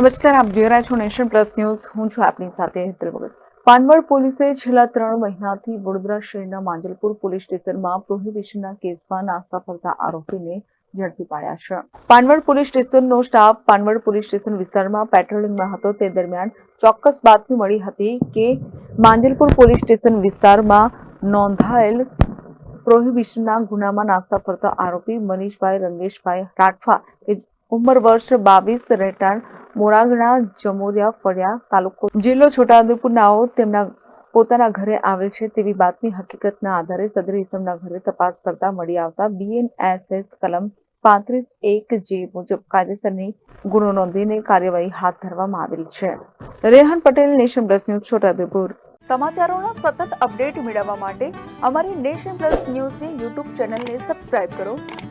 નમસ્કાર, આપ જોઈ રહ્યા છો નેશન પ્લસ ન્યૂઝ. હું છું આપની સાથે હેતલ ભગત. પાનવડ પોલીસે છેલ્લા ત્રણ મહિનાથી વડોદરા શહેરના માંજલપુર પોલીસ સ્ટેશનમાં પ્રોહિબિશનના કેસમાં નાસ્તા ફરતા આરોપીને ઝડપી પાડ્યા છે. પાનવડ પોલીસ સ્ટેશનનો સ્ટાફ પાનવડ પોલીસ સ્ટેશન વિસ્તારમાં પેટ્રોલિંગમાં હતો. તે દરમિયાન ચોક્કસ બાતમી મળી હતી કે માંજલપુર પોલીસ સ્ટેશન વિસ્તારમાં નોંધાયેલ પ્રોહિબિશનના ગુનામાં નાસ્તા ફરતા આરોપી મનીષભાઈ રંગેશભાઈ રાઠવા કે ઉંમર વર્ષ બાવીસ, રહેઠાણ મોરાગણા જમોરિયા ફળિયા તાલુકો જિલ્લો છોટાઉદેપુરનાઓ તેમના પોતાના ઘરે આવેલ છે તેવી બાતમી હકીકતના આધારે સદરી ઇસમના ઘરે તપાસ કરતા મળી આવતા બીએનએસએસ કલમ પાંત્રીસ એક જે મુજબ કાયદેસરની ગુનો નોંધીને કાર્યવાહી હાથ ધરવામાં આવેલ છે. Rehan Patel, nation plus news, Chhotaudepur. સમાચારોના સતત અપડેટ મેળવવા માટે અમારી નેશન પ્લસ ન્યૂઝની યુટ્યુબ ચેનલને સબસ્ક્રાઇબ કરો.